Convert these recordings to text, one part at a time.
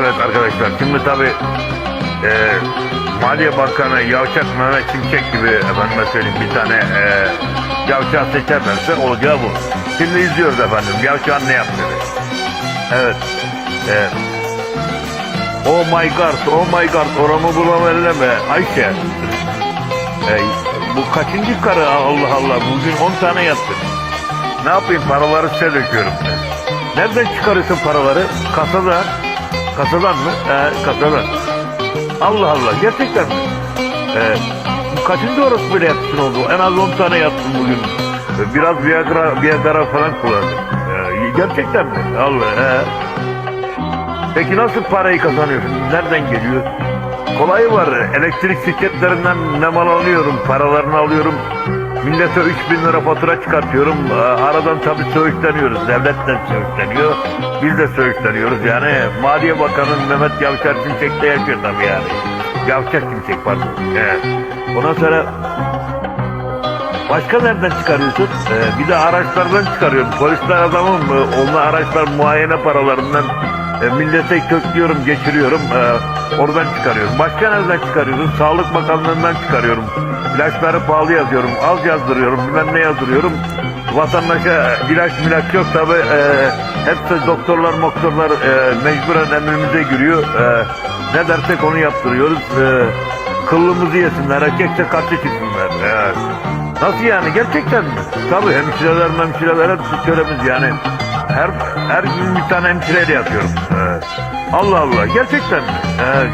Evet arkadaşlar şimdi tabi e, Maliye Bakanı Yavşak Mehmet Şimşek gibi efendime söyleyeyim bir tane e, Yavşak seçerlerse olacağı bu. Şimdi izliyoruz efendim Yavşak'ın ne yaptığını. Evet. evet. Oh my god, oh my god, oramı buram elleme. Ayşe. E, bu kaçıncı karı Allah Allah, bugün 10 tane yaptın. Ne yapayım paraları size döküyorum. Nereden çıkarıyorsun paraları? Kasada. Kasadan mı? Ee, kasadan. Allah Allah gerçekten mi? Ee, kaçıncı orası böyle yapsın oldu? En az 10 tane yaptım bugün. Biraz Viagra, Viagra falan kullandım. Ee, gerçekten mi? Allah. Ee. Peki nasıl parayı kazanıyorsun? Nereden geliyor? Kolay var. Elektrik şirketlerinden ne mal alıyorum, paralarını alıyorum. Millete 3000 lira fatura çıkartıyorum. Ee, Aradan tabii söğüşleniyoruz. Devlet de söğüşleniyor. Biz de söğüşleniyoruz. Yani Maliye Bakanı Mehmet Yavşar Şimşek'te yaşıyor tabii yani. Yavşak Şimşek pardon. Evet. Ondan sonra Başka nereden çıkarıyorsun? Ee, bir de araçlardan çıkarıyorum. Polisler adamım. Ee, Onunla araçlar muayene paralarından e, millete köklüyorum, geçiriyorum. Ee, oradan çıkarıyorum. Başka nereden çıkarıyorsun? Sağlık Bakanlığı'ndan çıkarıyorum. İlaçları pahalı yazıyorum. Az yazdırıyorum. Bilmem ne yazdırıyorum. Vatandaşa ilaç milaç yok tabi. E, hepsi doktorlar moktorlar e, mecburen emrimize giriyor. E, ne dersek onu yaptırıyoruz. E, kıllımızı yesinler. Erkekse karşı çıksınlar. E, Nasıl yani gerçekten mi? Tabii hemşireler hemşireler hepsi yani. Her her gün bir tane hemşireyle yatıyorum. Ee, Allah Allah gerçekten mi? Ee,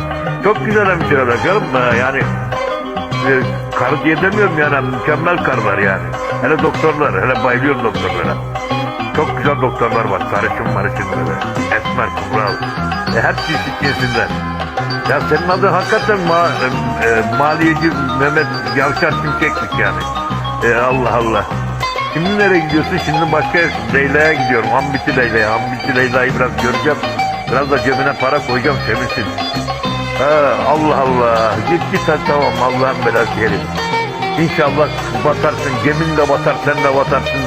çok güzel hemşireler canım. Ee, yani e, karı diye demiyorum yani mükemmel karılar yani. Hele doktorlar hele bayılıyorum doktorlara. Çok güzel doktorlar var. Sarışın marışın böyle. Esmer, kumral. E, her çeşit cinsinden. Ya senin adın hakikaten ma e, e, maliyeci Mehmet Yavşar Şimşek'lik yani. E, Allah Allah. Şimdi nereye gidiyorsun? Şimdi başka Leyla'ya gidiyorum. Hambiti Leyla'ya. Hambiti Leyla'yı biraz göreceğim. Biraz da cebine para koyacağım sevinsin. Ha, Allah Allah. Git git hadi tamam Allah'ın belası herif. İnşallah batarsın. Gemin de batar, sen de batarsın.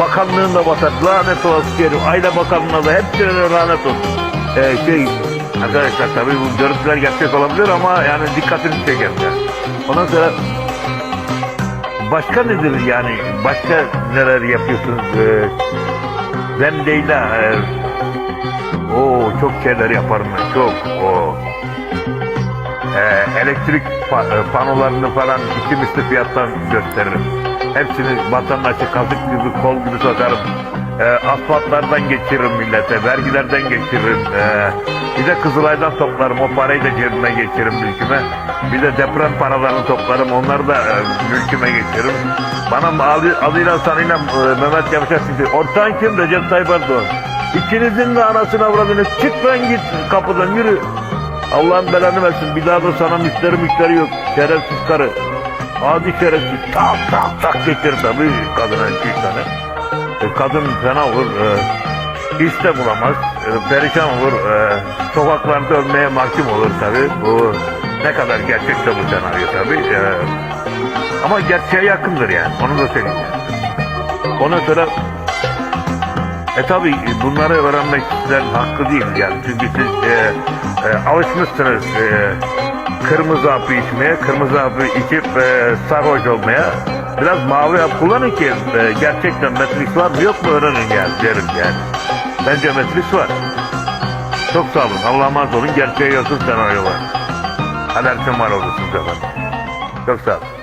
Bakanlığın da batar. Lanet olası herif. Aile bakanlığına da hepsine lanet olsun. Ee, şey, arkadaşlar tabii bu görüntüler gerçek olabilir ama yani dikkatini çeker. Ondan sonra başka nedir yani? Başka neler yapıyorsunuz? Ee, ben Leyla. E, Oo çok şeyler yaparım çok. Oo. Ee, elektrik pa- e, panolarını falan iki misli fiyattan gösteririm. Hepsini vatandaşı kazık gibi kol gibi sokarım. Ee, asfaltlardan geçiririm millete, vergilerden geçiririm. Ee, bir de Kızılay'dan toplarım, o parayı da cebime geçiririm mülküme. Bir de deprem paralarını toplarım, onları da e, mülküme geçiririm. Bana adı, adıyla sanıyla e, Mehmet şimdi. Ortağın kim? Recep Tayyip Erdoğan. İkinizin de anasını avradını çık lan git kapıdan yürü. Allah'ın belanı versin. Bir daha da sana müşteri müşteri yok. Şerefsiz karı. Adi şerefsiz. Tak tak tak geçir tabii kadına iki tane. E, kadın fena olur. E, iş de bulamaz. E, perişan olur. E, sokaklarda ölmeye mahkum olur tabii. Bu ne kadar gerçekse bu senaryo tabii. E, ama gerçeğe yakındır yani. Onu da söyleyeyim. Ondan sonra e tabi bunları öğrenmek sizlerin hakkı değil yani çünkü siz e, e, alışmışsınız e, kırmızı hapı içmeye, kırmızı hapı içip e, sarhoş olmaya. Biraz mavi hap kullanın ki e, gerçekten Matrix var mı yok mu öğrenin yani derim yani. Bence Matrix var. Çok sağ olun. Allah'a emanet olun. Gerçeğe yakın senaryolar. Alertim var olursunuz efendim. Çok sağ olun.